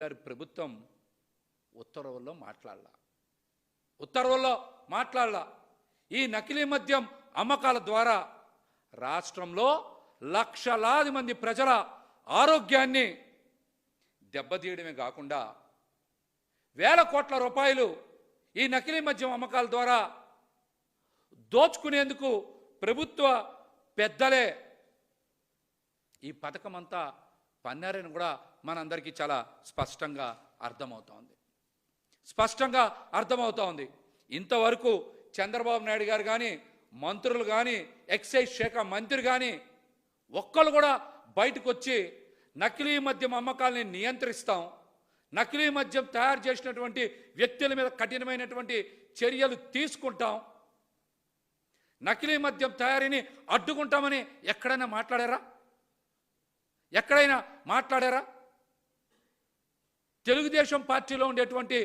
గారి ప్రభుత్వం ఉత్తర్వుల్లో మాట్లాడాల. ఉత్తర్వుల్లో మాట్లాడాల. ఈ నకిలీ మద్యం అమ్మకాల ద్వారా రాష్ట్రంలో లక్షలాది మంది ప్రజల ఆరోగ్యాన్ని దెబ్బతీయడమే కాకుండా వేల కోట్ల రూపాయలు ఈ నకిలీ మద్యం అమ్మకాల ద్వారా దోచుకునేందుకు ప్రభుత్వ పెద్దలే ఈ పథకం అంతా పన్నారని కూడా మనందరికీ చాలా స్పష్టంగా అర్థమవుతోంది. స్పష్టంగా అర్థమవుతోంది. ఇంతవరకు చంద్రబాబు నాయుడు గారు కానీ మంత్రులు కానీ ఎక్సైజ్ శాఖ మంత్రి కానీ ఒక్కళ్ళు కూడా బయటకు వచ్చి నకిలీ మద్యం అమ్మకాలని నియంత్రిస్తాం. నకిలీ మద్యం తయారు చేసినటువంటి వ్యక్తుల మీద కఠినమైనటువంటి చర్యలు తీసుకుంటాం. నకిలీ మద్యం తయారీని అడ్డుకుంటామని ఎక్కడైనా మాట్లాడారా? ఎక్కడైనా మాట్లాడారా? తెలుగుదేశం పార్టీలో ఉండేటువంటి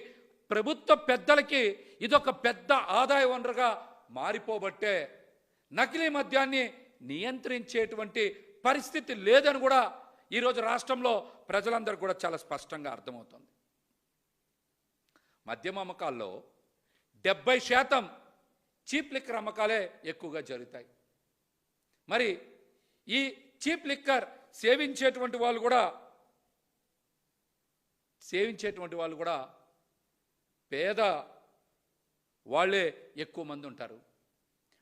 ప్రభుత్వ పెద్దలకి ఇదొక పెద్ద ఆదాయ వనరుగా మారిపోబట్టే నకిలీ మద్యాన్ని నియంత్రించేటువంటి పరిస్థితి లేదని కూడా ఈరోజు రాష్ట్రంలో ప్రజలందరూ కూడా చాలా స్పష్టంగా అర్థమవుతుంది. మద్యం అమ్మకాల్లో డెబ్బై శాతం చీప్ లిక్కర్ అమ్మకాలే ఎక్కువగా జరుగుతాయి. మరి ఈ చీప్ లిక్కర్ సేవించేటువంటి వాళ్ళు కూడా సేవించేటువంటి వాళ్ళు కూడా పేద వాళ్ళే ఎక్కువ మంది ఉంటారు.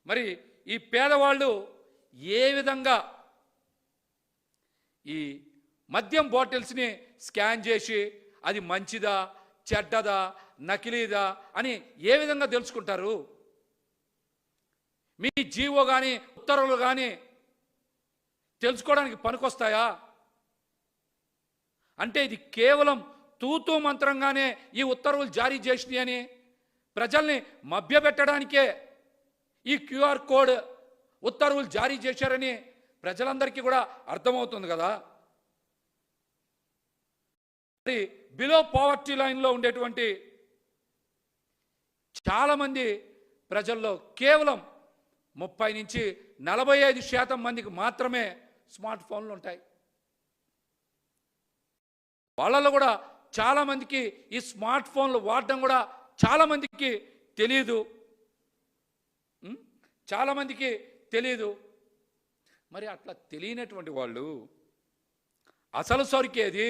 మరి ఈ పేదవాళ్ళు ఏ విధంగా ఈ మద్యం బాటిల్స్ని స్కాన్ చేసి అది మంచిదా చెడ్డదా నకిలీదా అని ఏ విధంగా తెలుసుకుంటారు? మీ జీవో కానీ ఉత్తర్వులు కానీ తెలుసుకోవడానికి పనికొస్తాయా? అంటే ఇది కేవలం తూతూ మంత్రంగానే ఈ ఉత్తర్వులు జారీ చేసినాయని ప్రజల్ని మభ్యపెట్టడానికే ఈ క్యూఆర్ కోడ్ ఉత్తర్వులు జారీ చేశారని ప్రజలందరికీ కూడా అర్థమవుతుంది కదా. మరి బిలో పావర్టీ లైన్లో ఉండేటువంటి చాలామంది ప్రజల్లో కేవలం ముప్పై నుంచి నలభై ఐదు శాతం మందికి మాత్రమే స్మార్ట్ ఫోన్లు ఉంటాయి. వాళ్ళలో కూడా చాలామందికి ఈ స్మార్ట్ ఫోన్లు వాడడం కూడా చాలామందికి తెలియదు చాలామందికి తెలియదు మరి అట్లా తెలియనటువంటి వాళ్ళు అసలు సరికేది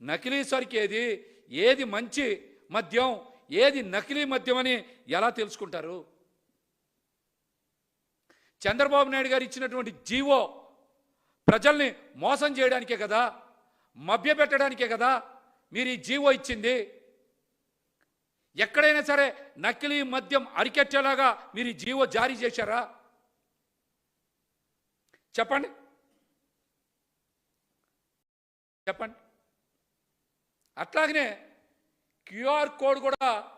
నకిలీ సరికేది ఏది మంచి మద్యం ఏది నకిలీ మద్యం అని ఎలా తెలుసుకుంటారు? చంద్రబాబు నాయుడు గారు ఇచ్చినటువంటి జీవో ప్రజల్ని మోసం చేయడానికే కదా మభ్యపెట్టడానికే కదా మీరు ఈ జీవో ఇచ్చింది. ఎక్కడైనా సరే నకిలీ మద్యం అరికెట్టేలాగా మీరు ఈ జీవో జారీ చేశారా? చెప్పండి. చెప్పండి. అట్లాగనే క్యూఆర్ కోడ్ కూడా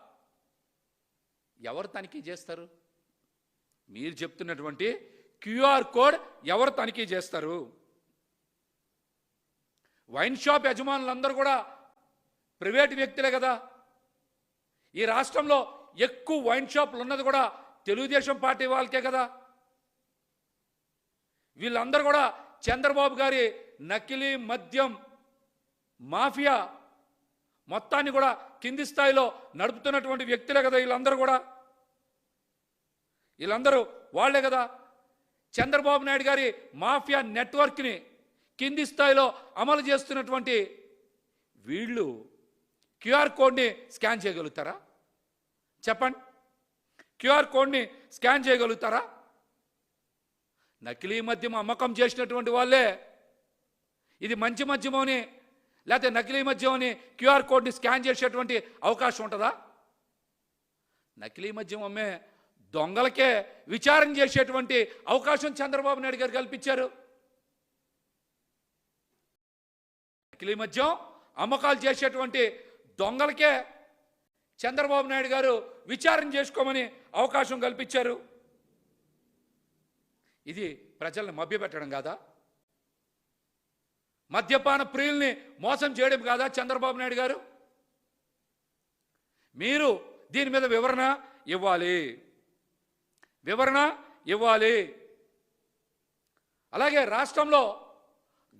ఎవరు తనిఖీ చేస్తారు? మీరు చెప్తున్నటువంటి క్యూఆర్ కోడ్ ఎవరు తనిఖీ చేస్తారు? వైన్ షాప్ యజమానులందరూ కూడా ప్రైవేట్ వ్యక్తులే కదా. ఈ రాష్ట్రంలో ఎక్కువ వైన్ షాపులు ఉన్నది కూడా తెలుగుదేశం పార్టీ వాళ్ళకే కదా. వీళ్ళందరూ కూడా చంద్రబాబు గారి నకిలీ మద్యం మాఫియా మొత్తాన్ని కూడా కింది స్థాయిలో నడుపుతున్నటువంటి వ్యక్తులే కదా వీళ్ళందరూ కూడా. వీళ్ళందరూ వాళ్ళే కదా. చంద్రబాబు నాయుడు గారి మాఫియా నెట్వర్క్ని కింది స్థాయిలో అమలు చేస్తున్నటువంటి వీళ్ళు క్యూఆర్ కోడ్ని స్కాన్ చేయగలుగుతారా? చెప్పండి. క్యూఆర్ కోడ్ని స్కాన్ చేయగలుగుతారా? నకిలీ మద్యం అమ్మకం చేసినటువంటి వాళ్ళే. ఇది మంచి మద్యం లేకపోతే నకిలీ మద్యమని క్యూఆర్ కోడ్ని స్కాన్ చేసేటువంటి అవకాశం ఉంటుందా? నకిలీ మద్యం అమ్మే దొంగలకే విచారణ చేసేటువంటి అవకాశం చంద్రబాబు నాయుడు గారు కల్పించారు. నకిలీ మద్యం అమ్మకాలు చేసేటువంటి దొంగలకే చంద్రబాబు నాయుడు గారు విచారణ చేసుకోమని అవకాశం కల్పించారు. ఇది ప్రజల్ని మభ్యపెట్టడం కాదా? మద్యపాన ప్రియుల్ని మోసం చేయడం కాదా చంద్రబాబు నాయుడు గారు? మీరు దీని మీద వివరణ ఇవ్వాలి. వివరణ ఇవ్వాలి. అలాగే రాష్ట్రంలో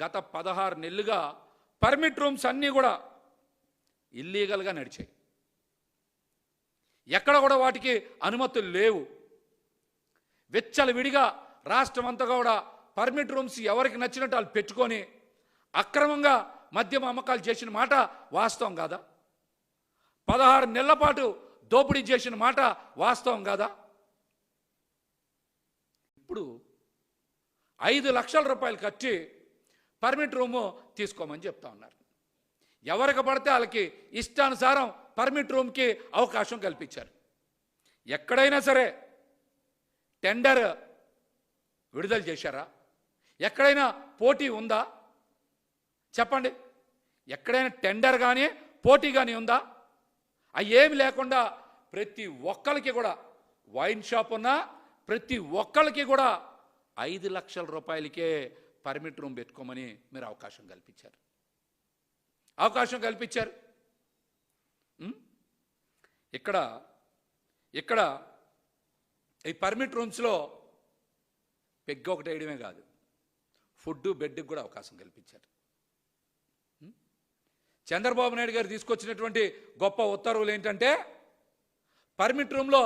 గత పదహారు నెలలుగా పర్మిట్ రూమ్స్ అన్నీ కూడా ఇల్లీగల్గా నడిచాయి. ఎక్కడ కూడా వాటికి అనుమతులు లేవు. విచ్చలవిడిగా రాష్ట్రం అంతా కూడా పర్మిట్ రూమ్స్ ఎవరికి నచ్చినట్టు వాళ్ళు పెట్టుకొని అక్రమంగా మద్యం అమ్మకాలు చేసిన మాట వాస్తవం కాదా? పదహారు నెలల పాటు దోపిడీ చేసిన మాట వాస్తవం కాదా? ఇప్పుడు ఐదు లక్షల రూపాయలు కట్టి పర్మిట్ రూము తీసుకోమని చెప్తా ఉన్నారు. ఎవరికి పడితే వాళ్ళకి ఇష్టానుసారం పర్మిట్ రూమ్కి అవకాశం కల్పించారు. ఎక్కడైనా సరే టెండర్ విడుదల చేశారా? ఎక్కడైనా పోటీ ఉందా? చెప్పండి. ఎక్కడైనా టెండర్ కానీ పోటీ కానీ ఉందా? అవి ఏమి లేకుండా ప్రతి ఒక్కరికి కూడా వైన్ షాప్ ఉన్నా ప్రతి ఒక్కరికి కూడా ఐదు లక్షల రూపాయలకే పర్మిట్ రూమ్ పెట్టుకోమని మీరు అవకాశం కల్పించారు. అవకాశం కల్పించారు. ఇక్కడ ఇక్కడ ఈ పర్మిట్ రూమ్స్లో పెగ్ ఒకటి వేయడమే కాదు. ఫుడ్ బెడ్కి కూడా అవకాశం కల్పించారు. చంద్రబాబు నాయుడు గారు తీసుకొచ్చినటువంటి గొప్ప ఉత్తర్వులు ఏంటంటే పర్మిట్ రూమ్లో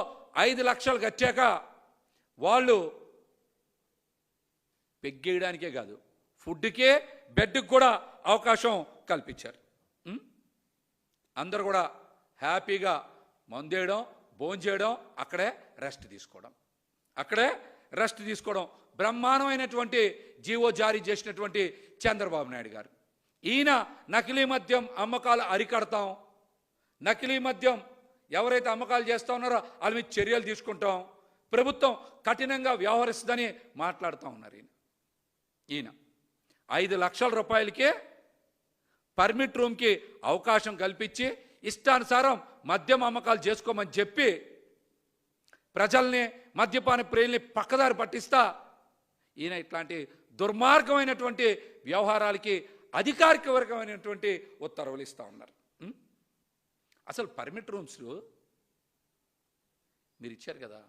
ఐదు లక్షలు కట్టాక వాళ్ళు పెగ్గేయడానికే కాదు ఫుడ్కే బెడ్కి కూడా అవకాశం కల్పించారు. అందరు కూడా హ్యాపీగా మందేయడం భోంచేయడం అక్కడే రెస్ట్ తీసుకోవడం. అక్కడే రెస్ట్ తీసుకోవడం. బ్రహ్మాండమైనటువంటి జీవో జారీ చేసినటువంటి చంద్రబాబు నాయుడు గారు. ఈయన నకిలీ మద్యం అమ్మకాలు అరికడతాం. నకిలీ మద్యం ఎవరైతే అమ్మకాలు చేస్తా ఉన్నారో వాళ్ళ మీద చర్యలు తీసుకుంటాం. ప్రభుత్వం కఠినంగా వ్యవహరిస్తుందని మాట్లాడుతూ ఉన్నారు ఈయన. ఈయన ఐదు లక్షల రూపాయలకే పర్మిట్ రూమ్కి అవకాశం కల్పించి ఇష్టానుసారం మద్యం అమ్మకాలు చేసుకోమని చెప్పి ప్రజల్ని మద్యపాన ప్రియుల్ని పక్కదారి పట్టిస్తా. ఈయన ఇట్లాంటి దుర్మార్గమైనటువంటి వ్యవహారాలకి అధికారికవర్గమైనటువంటి ఉత్తర్వులు ఇస్తూ ఉన్నారు. అసలు పర్మిట్ రూమ్స్ మీరు ఇచ్చారు కదా.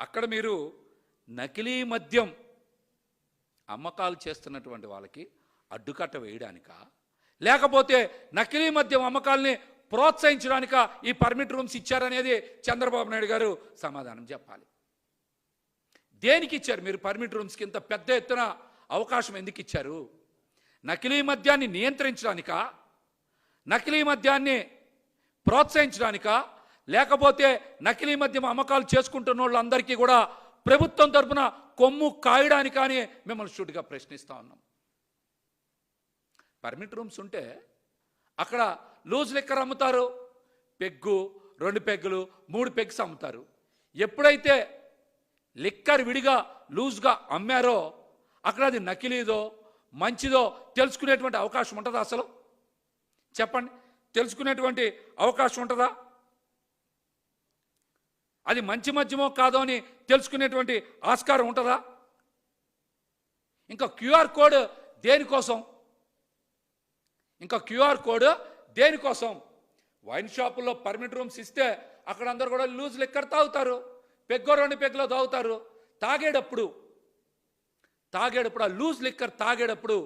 అక్కడ మీరు నకిలీ మద్యం అమ్మకాలు చేస్తున్నటువంటి వాళ్ళకి అడ్డుకట్ట వేయడానికా? లేకపోతే నకిలీ మద్యం అమ్మకాల్ని ప్రోత్సహించడానిక ఈ పర్మిట్ రూమ్స్ ఇచ్చారనేది చంద్రబాబు నాయుడు గారు సమాధానం చెప్పాలి. దేనికి ఇచ్చారు? మీరు పర్మిట్ రూమ్స్కి ఇంత పెద్ద ఎత్తున అవకాశం ఎందుకు ఇచ్చారు? నకిలీ మద్యాన్ని నియంత్రించడానికా? నకిలీ మద్యాన్ని ప్రోత్సహించడానికా? లేకపోతే నకిలీ మద్యం అమ్మకాలు చేసుకుంటున్న వాళ్ళందరికీ కూడా ప్రభుత్వం తరపున కొమ్ము కాయడానికా మిమ్మల్ని షూట్గా ప్రశ్నిస్తా ఉన్నాం. పర్మిట్ రూమ్స్ ఉంటే అక్కడ లూజ్ లిక్కర్ అమ్ముతారు? పెగ్గు రెండు పెగ్గులు మూడు పెగ్స్ అమ్ముతారు. ఎప్పుడైతే లిక్కర్ విడిగా లూజ్గా అమ్మారో అక్కడ అది నకిలీదో మంచిదో తెలుసుకునేటువంటి అవకాశం ఉంటుందా అసలు? చెప్పండి. తెలుసుకునేటువంటి అవకాశం ఉంటుందా? అది మంచి మద్యమో కాదో అని తెలుసుకునేటువంటి ఆస్కారం ఉంటుందా? ఇంకా క్యూఆర్ కోడ్ దేనికోసం? ఇంకా క్యూఆర్ కోడ్ దేనికోసం? వైన్ షాపుల్లో పర్మిట్ రూమ్స్ ఇస్తే అక్కడ అందరు కూడా లూజ్ లిక్కర్ తాగుతారు. పెగ్గో రెండు పెగ్గులో తాగుతారు. తాగేటప్పుడు తాగేటప్పుడు ఆ లూజ్ లిక్కర్ తాగేటప్పుడు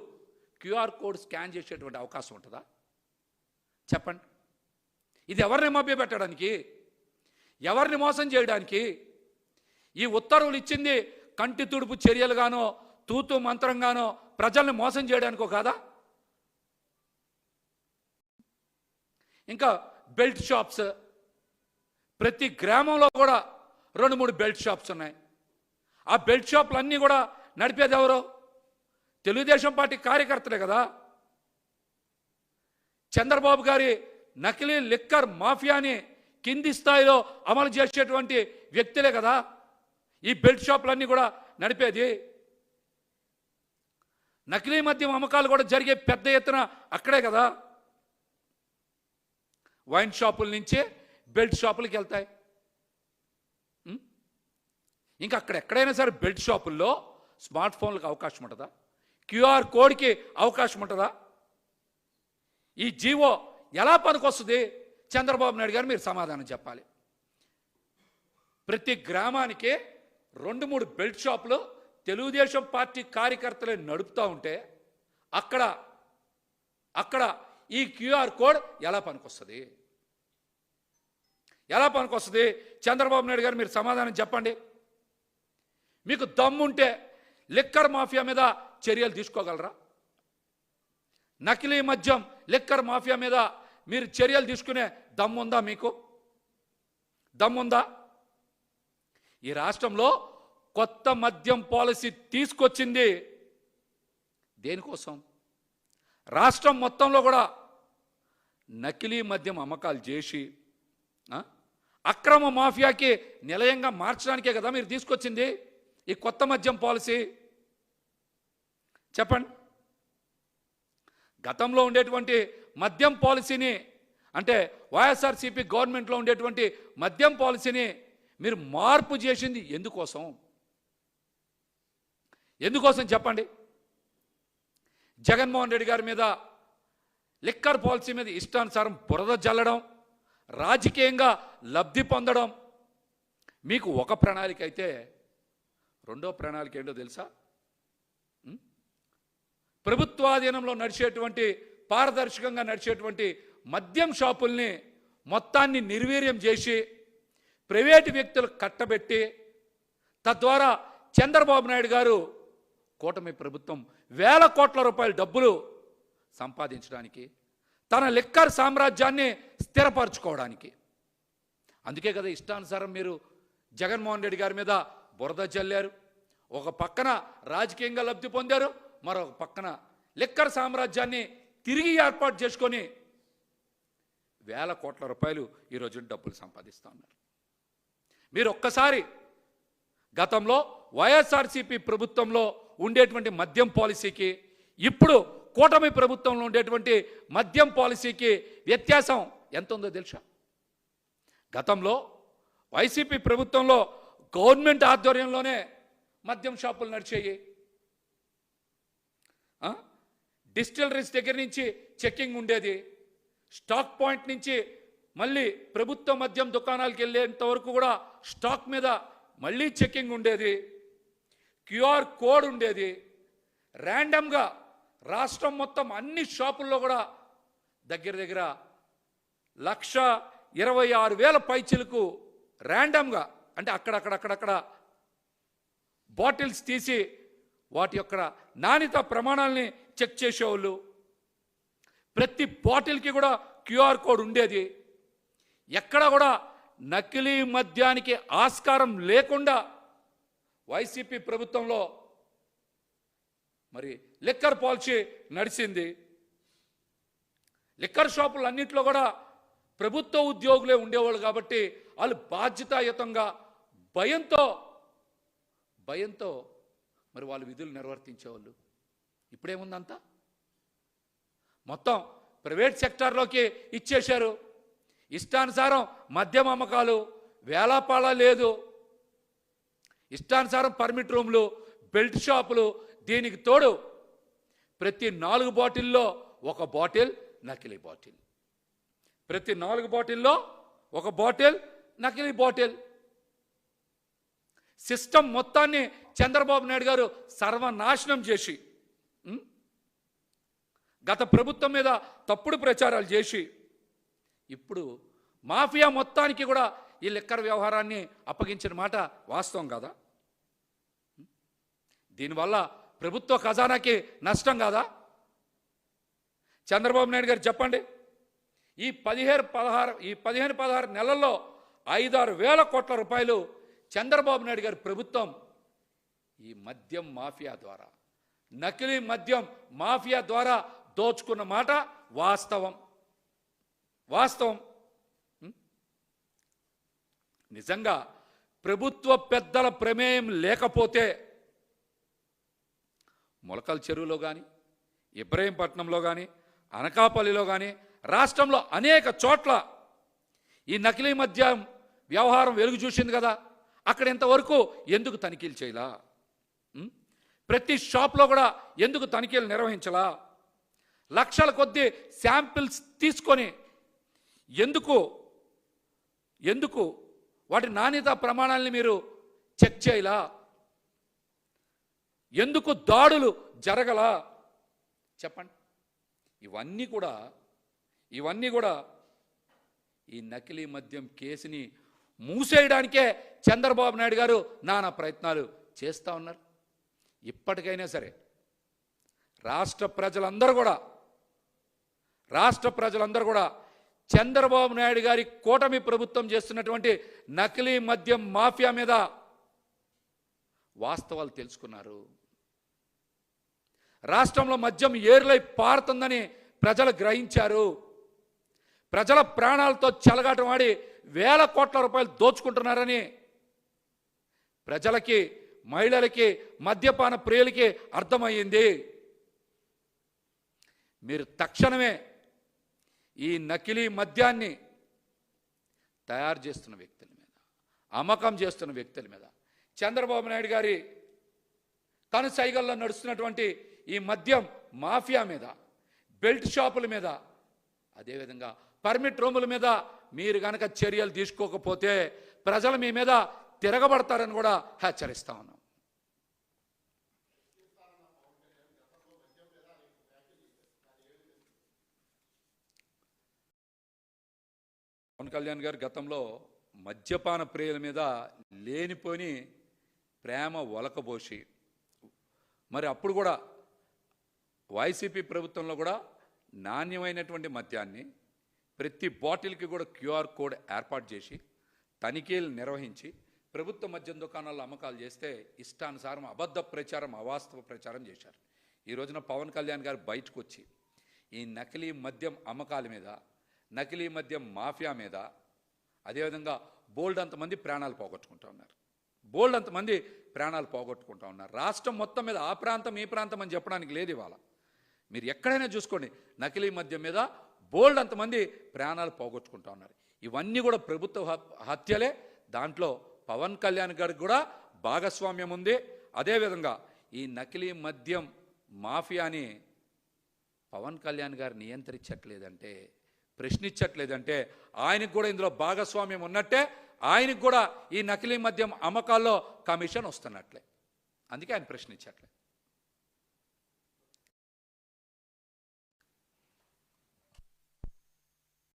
క్యూఆర్ కోడ్ స్కాన్ చేసేటువంటి అవకాశం ఉంటుందా? చెప్పండి. ఇది ఎవరిని మభ్యపెట్టడానికి? ఎవరిని మోసం చేయడానికి? ఈ ఉత్తర్వులు ఇచ్చింది కంటి తుడుపు చర్యలుగానో తూతు మంత్రంగానో ప్రజల్ని మోసం చేయడానికో కాదా? ఇంకా బెల్ట్ షాప్స్. ప్రతి గ్రామంలో కూడా రెండు మూడు బెల్ట్ షాప్స్ ఉన్నాయి. ఆ బెల్ట్ షాపులు అన్నీ కూడా నడిపేది ఎవరు? తెలుగుదేశం పార్టీ కార్యకర్తలే కదా. చంద్రబాబు గారి నకిలీ లిక్కర్ మాఫియాని కింది స్థాయిలో అమలు చేసేటువంటి వ్యక్తులే కదా. ఈ బెల్ట్ షాపులన్నీ కూడా నడిపేది. నకిలీ మద్యం అమ్మకాలు కూడా జరిగే పెద్ద ఎత్తున అక్కడే కదా. వైన్ షాపుల నుంచే బెల్ట్ షాపులకి వెళ్తాయి. ఇంకా అక్కడ ఎక్కడైనా సరే బెల్ట్ షాపుల్లో స్మార్ట్ ఫోన్లకు అవకాశం ఉంటుందా? క్యూఆర్ కోడ్కి అవకాశం ఉంటుందా? ఈ జీవో ఎలా పనికొస్తుంది? చంద్రబాబు నాయుడు గారు మీరు సమాధానం చెప్పాలి. ప్రతి గ్రామానికి రెండు మూడు బెల్ట్ షాపులు తెలుగుదేశం పార్టీ కార్యకర్తలే నడుపుతూ ఉంటే అక్కడ అక్కడ ఈ క్యూఆర్ కోడ్ ఎలా పనికొస్తుంది? ఎలా పనికొస్తుంది? చంద్రబాబు నాయుడు గారు మీరు సమాధానం చెప్పండి. మీకు దమ్ముంటే లిక్కర్ మాఫియా మీద చర్యలు తీసుకోగలరా? నకిలీ మద్యం లిక్కర్ మాఫియా మీద మీరు చర్యలు తీసుకునే దమ్ముందా మీకు? దమ్ముందా? ఈ రాష్ట్రంలో కొత్త మద్యం పాలసీ తీసుకొచ్చింది దేనికోసం? రాష్ట్రం మొత్తంలో కూడా నకిలీ మద్యం అమ్మకాలు చేసి అక్రమ మాఫియాకి నిలయంగా మార్చడానికే కదా మీరు తీసుకొచ్చింది ఈ కొత్త మద్యం పాలసీ? చెప్పండి. గతంలో ఉండేటువంటి మద్యం పాలసీని అంటే వైఎస్ఆర్సీపీ గవర్నమెంట్లో ఉండేటువంటి మద్యం పాలసీని మీరు మార్పు చేసింది ఎందుకోసం? ఎందుకోసం చెప్పండి? జగన్మోహన్ రెడ్డి గారి మీద లిక్కర్ పాలసీ మీద ఇష్టానుసారం బురద జల్లడం రాజకీయంగా లబ్ధి పొందడం. మీకు ఒక ప్రణాళిక అయితే రెండో ప్రణాళిక ఏంటో తెలుసా? ప్రభుత్వాధీనంలో నడిచేటువంటి పారదర్శకంగా నడిచేటువంటి మద్యం షాపుల్ని మొత్తాన్ని నిర్వీర్యం చేసి ప్రైవేటు వ్యక్తులు కట్టబెట్టి తద్వారా చంద్రబాబు నాయుడు గారు కూటమి ప్రభుత్వం వేల కోట్ల రూపాయల డబ్బులు సంపాదించడానికి తన లిక్కర్ సామ్రాజ్యాన్ని స్థిరపరచుకోవడానికి. అందుకే కదా ఇష్టానుసారం మీరు జగన్మోహన్ రెడ్డి గారి మీద బురద చల్లారు ఒక పక్కన రాజకీయంగా లబ్ధి పొందారు మరొక పక్కన లిక్కర్ సామ్రాజ్యాన్ని తిరిగి ఏర్పాటు చేసుకొని వేల కోట్ల రూపాయలు ఈరోజు డబ్బులు సంపాదిస్తూ ఉన్నారు. మీరు ఒక్కసారి గతంలో వైఎస్ఆర్సీపీ ప్రభుత్వంలో ఉండేటువంటి మద్యం పాలసీకి ఇప్పుడు కూటమి ప్రభుత్వంలో ఉండేటువంటి మద్యం పాలసీకి వ్యత్యాసం ఎంత ఉందో తెలుసా? గతంలో వైసీపీ ప్రభుత్వంలో గవర్నమెంట్ ఆధ్వర్యంలోనే మద్యం షాపులు నడిచేయి. డిస్టిలరీస్ దగ్గర నుంచి చెక్కింగ్ ఉండేది. స్టాక్ పాయింట్ నుంచి మళ్ళీ ప్రభుత్వ మద్యం దుకాణాలకు వెళ్ళేంత వరకు కూడా స్టాక్ మీద మళ్ళీ చెక్కింగ్ ఉండేది. క్యూఆర్ కోడ్ ఉండేది. ర్యాండమ్గా రాష్ట్రం మొత్తం అన్ని షాపుల్లో కూడా దగ్గర దగ్గర లక్ష ఇరవై ఆరు వేల పైచీలకు ర్యాండమ్గా అంటే అక్కడక్కడక్కడక్కడ బాటిల్స్ తీసి వాటి యొక్క నాణ్యత ప్రమాణాలని చెక్ చేసేవాళ్ళు. ప్రతి బాటిల్కి కూడా క్యూఆర్ కోడ్ ఉండేది. ఎక్కడ కూడా నకిలీ మద్యానికి ఆస్కారం లేకుండా వైసీపీ ప్రభుత్వంలో మరి లిక్కర్ పాలసీ నడిచింది. లిక్కర్ షాపులు అన్నింటిలో కూడా ప్రభుత్వ ఉద్యోగులే ఉండేవాళ్ళు కాబట్టి వాళ్ళు బాధ్యతాయుతంగా భయంతో భయంతో మరి వాళ్ళు విధులు నిర్వర్తించేవాళ్ళు. ఇప్పుడేముందంతా? మొత్తం ప్రైవేట్ సెక్టార్లోకి ఇచ్చేశారు. ఇష్టానుసారం మద్యం అమ్మకాలు వేలాపాళ లేదు. ఇష్టానుసారం పర్మిట్ రూమ్లు బెల్ట్ షాపులు దీనికి తోడు ప్రతి నాలుగు బాటిల్లో ఒక బాటిల్ నకిలీ బాటిల్. ప్రతి నాలుగు బాటిల్లో ఒక బాటిల్ నకిలీ బాటిల్. సిస్టమ్ మొత్తాన్ని చంద్రబాబు నాయుడు గారు సర్వనాశనం చేసి గత ప్రభుత్వం మీద తప్పుడు ప్రచారాలు చేసి ఇప్పుడు మాఫియా మొత్తానికి కూడా ఈ లిక్కర్ వ్యవహారాన్ని అప్పగించిన మాట వాస్తవం కదా? దీనివల్ల ప్రభుత్వ ఖజానాకి నష్టం కాదా? చంద్రబాబు నాయుడు గారు చెప్పండి. ఈ పదిహేను పదహారు ఈ పదిహేను పదహారు నెలల్లో ఐదారు వేల కోట్ల రూపాయలు చంద్రబాబు నాయుడు గారి ప్రభుత్వం ఈ మద్యం మాఫియా ద్వారా నకిలీ మద్యం మాఫియా ద్వారా దోచుకున్న మాట వాస్తవం. వాస్తవం. నిజంగా ప్రభుత్వ పెద్దల ప్రమేయం లేకపోతే మొలకల చెరువులో కానీ ఇబ్రహీంపట్నంలో కానీ అనకాపల్లిలో కానీ రాష్ట్రంలో అనేక చోట్ల ఈ నకిలీ మద్యం వ్యవహారం వెలుగు చూసింది కదా. అక్కడ ఇంతవరకు ఎందుకు తనిఖీలు చేయలా? ప్రతి షాప్లో కూడా ఎందుకు తనిఖీలు నిర్వహించలా? లక్షల కొద్దీ శాంపిల్స్ తీసుకొని ఎందుకు ఎందుకు వాటి నాణ్యత ప్రమాణాలని మీరు చెక్ చేయలా. ఎందుకు దాడులు జరగలా? చెప్పండి. ఇవన్నీ కూడా ఇవన్నీ కూడా ఈ నకిలీ మద్యం కేసుని మూసేయడానికే చంద్రబాబు నాయుడు గారు నానా ప్రయత్నాలు చేస్తూ ఉన్నారు. ఇప్పటికైనా సరే రాష్ట్ర ప్రజలందరూ కూడా రాష్ట్ర ప్రజలందరూ కూడా చంద్రబాబు నాయుడు గారి కూటమి ప్రభుత్వం చేస్తున్నటువంటి నకిలీ మద్యం మాఫియా మీద వాస్తవాలు తెలుసుకున్నారు. రాష్ట్రంలో మద్యం ఏరులై పారుతుందని ప్రజలు గ్రహించారు. ప్రజల ప్రాణాలతో చెలగాటం ఆడి వేల కోట్ల రూపాయలు దోచుకుంటున్నారని ప్రజలకి మహిళలకి మద్యపాన ప్రియులకి అర్థమయ్యింది. మీరు తక్షణమే ఈ నకిలీ మద్యాన్ని తయారు చేస్తున్న వ్యక్తుల మీద అమ్మకం చేస్తున్న వ్యక్తుల మీద. చంద్రబాబు నాయుడు గారి కనుసైగల్లో నడుస్తున్నటువంటి ఈ మద్యం మాఫియా మీద బెల్ట్ షాపుల మీద అదేవిధంగా పర్మిట్ రూముల మీద మీరు కనుక చర్యలు తీసుకోకపోతే ప్రజలు మీ మీద తిరగబడతారని కూడా హెచ్చరిస్తా ఉన్నాం. పవన్ కళ్యాణ్ గారు గతంలో మద్యపాన ప్రియుల మీద లేనిపోని ప్రేమ ఒలకబోసి మరి అప్పుడు కూడా వైసీపీ ప్రభుత్వంలో కూడా నాణ్యమైనటువంటి మద్యాన్ని ప్రతి బాటిల్కి కూడా క్యూఆర్ కోడ్ ఏర్పాటు చేసి తనిఖీలు నిర్వహించి ప్రభుత్వ మద్యం దుకాణాల్లో అమ్మకాలు చేస్తే ఇష్టానుసారం అబద్ధ ప్రచారం అవాస్తవ ప్రచారం చేశారు. ఈ రోజున పవన్ కళ్యాణ్ గారు బయటకు వచ్చి ఈ నకిలీ మద్యం అమ్మకాల మీద నకిలీ మద్యం మాఫియా మీద అదేవిధంగా బోల్డ్ అంతమంది ప్రాణాలు పోగొట్టుకుంటా ఉన్నారు. బోల్డ్ అంతమంది ప్రాణాలు పోగొట్టుకుంటా ఉన్నారు. రాష్ట్రం మొత్తం మీద ఆ ప్రాంతం ఈ ప్రాంతం అని చెప్పడానికి లేదు ఇవాళ. మీరు ఎక్కడైనా చూసుకోండి నకిలీ మద్యం మీద బోల్డ్ అంతమంది ప్రాణాలు పోగొట్టుకుంటా ఉన్నారు. ఇవన్నీ కూడా ప్రభుత్వ హత్యలే. దాంట్లో పవన్ కళ్యాణ్ గారికి కూడా భాగస్వామ్యం ఉంది. అదేవిధంగా ఈ నకిలీ మద్యం మాఫియాని పవన్ కళ్యాణ్ గారు నియంత్రించట్లేదంటే ప్రశ్నించట్లేదంటే ఆయనకు కూడా ఇందులో భాగస్వామ్యం ఉన్నట్టే ఆయనకు కూడా ఈ నకిలీ మద్యం అమ్మకాల్లో కమిషన్ వస్తున్నట్లే. అందుకే ఆయన ప్రశ్నించట్లే.